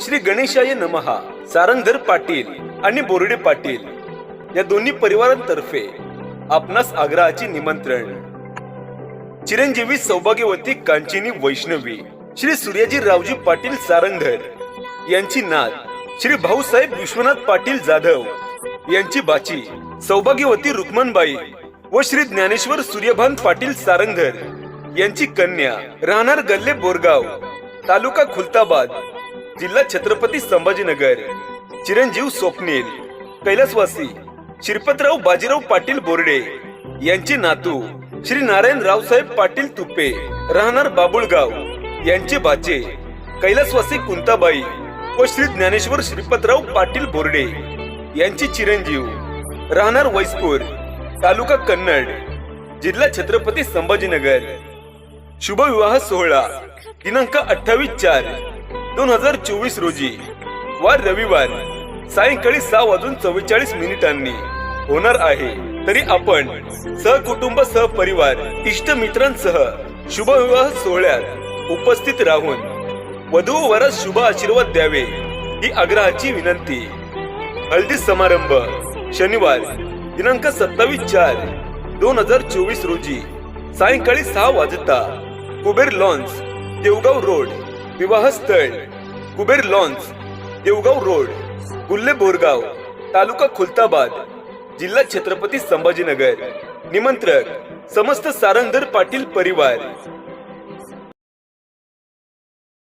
श्री गणेशाय नमहा सारंगधर पाटील आणि बोर्डे पाटील या दोन्ही परिवारांतर्फे आपणास आग्रहाचे निमंत्रण. चिरंजीवी सौभाग्यवती कांचिनी वैष्णवी श्री सूर्याजी रावजी पाटील सारंगधर यांची नात श्री भाऊसाहेब विश्वनाथ पाटील जाधव यांची बाची सौभाग्यवती रुक्मणबाई व श्री ज्ञानेश्वर सूर्यभान पाटील सारंगधर यांची कन्या राहणार गल्ले बोरगाव तालुका खुलताबाद जिल्हा छत्रपती संभाजीनगर. चिरंजीव स्वप्नील कैलासवासी शिरपतराव बाजीराव पाटील बोर्डे यांचे नातू श्री नारायण रावसाहेब पाटील तुपे राहणार बाबुळगाव. यांचे बाचे कैलासवासी कुंताबाई व श्री ज्ञानेश्वर श्रीपतराव पाटील बोर्डे यांची चिरंजीव. राहणार वैसपूर तालुका कन्नड जिल्हा छत्रपती संभाजीनगर. शुभविवाह सोहळा दिनांक अठ्ठावीस चार दोन हजार चोवीस रोजी वार रविवार सायंकाळी सहा वाजून चव्वेचाळीस मिनिटांनी होणार आहे. तरी आपण सहकुटुंब सहपरिवार इष्ट मित्रांसह शुभविवाह सोहळ्यात उपस्थित राहून वधू वरास शुभ आशीर्वाद द्यावे ही आग्रहाची विनंती. हळदी समारंभ शनिवार दिनांक सत्तावीस चार दोन हजार चोवीस रोजी सायंकाळी सहा वाजता कुबेर लॉन्स देवगाव रोड विवाह स्थळ कुबेर लॉन्स देवगाव रोड गुल्ले बोरगाव तालुका खुलताबाद जिल्हा छत्रपती संभाजीनगर निमंत्रक समस्त सारंगधर पाटील परिवार.